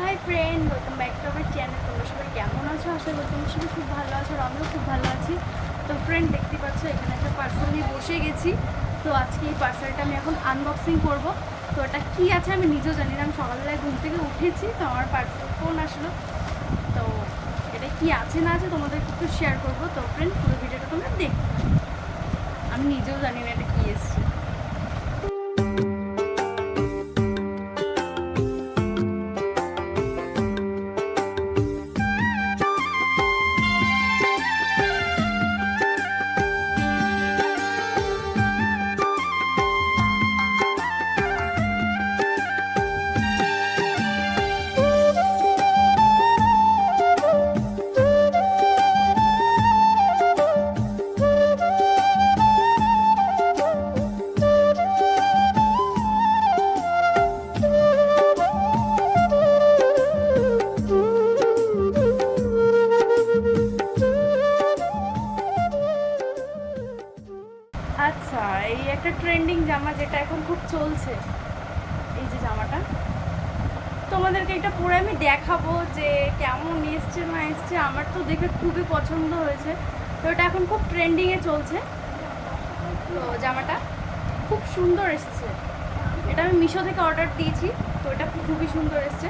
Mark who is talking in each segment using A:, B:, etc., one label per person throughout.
A: Hi friend welcome back to our channel তোমরা সবাই কেমন আছো? আশা করি তোমরা সবাই খুব ভালো আছো আর আমিও খুব ভালো আছি। তো ফ্রেন্ড দেখতে পাচ্ছ এখানে একটা পার্সেল নিয়ে বসে গেছি। তো আজকে এই পার্সেলটা আমি এখন আনবক্সিং করব। তো এটা কী আছে আমি নিজেও জানি না। আমি সকালবেলায় ঘুম থেকে উঠেছি, তো আমার পার্সেল ফোন আসলো। তো এটা কি আছে, না আছে তোমাদের একটু শেয়ার করব। তো ফ্রেন্ড পুরো ভিডিওটা তোমরা দেখো আমি নিজেও জানি না এটা কী এসছে। আচ্ছা এই একটা ট্রেন্ডিং জামা যেটা এখন খুব চলছে। এই যে জামাটা। তোমাদেরকে এটা পরে আমি দেখাবো যে কেমন এসছে না এসছে, আমার তো দেখে খুবই পছন্দ হয়েছে। তো এটা এখন খুব ট্রেন্ডিংয়ে চলছে। তো জামাটা খুব সুন্দর এসছে। এটা আমি মিশো থেকে অর্ডার দিয়েছি, তো এটা খুবই সুন্দর এসছে।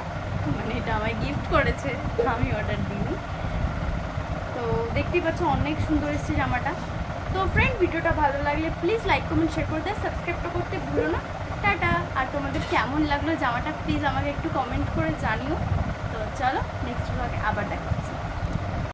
A: মানে এটা আমায় গিফট করেছে, আমি অর্ডার দিইনি। তো দেখতেই পাচ্ছ অনেক সুন্দর এসছে জামাটা। তো ফ্রেন্ড ভিডিওটা ভালো লাগলে প্লিজ লাইক কমেন্ট শেয়ার করে দেয়। সাবস্ক্রাইবটা করতে ভুলো না। টাটা। আর তোমাদের কেমন লাগল জামাটা প্লিজ আমাকে একটু কমেন্ট করে জানিও। তো চলো নেক্সট ব্লগে আবার দেখা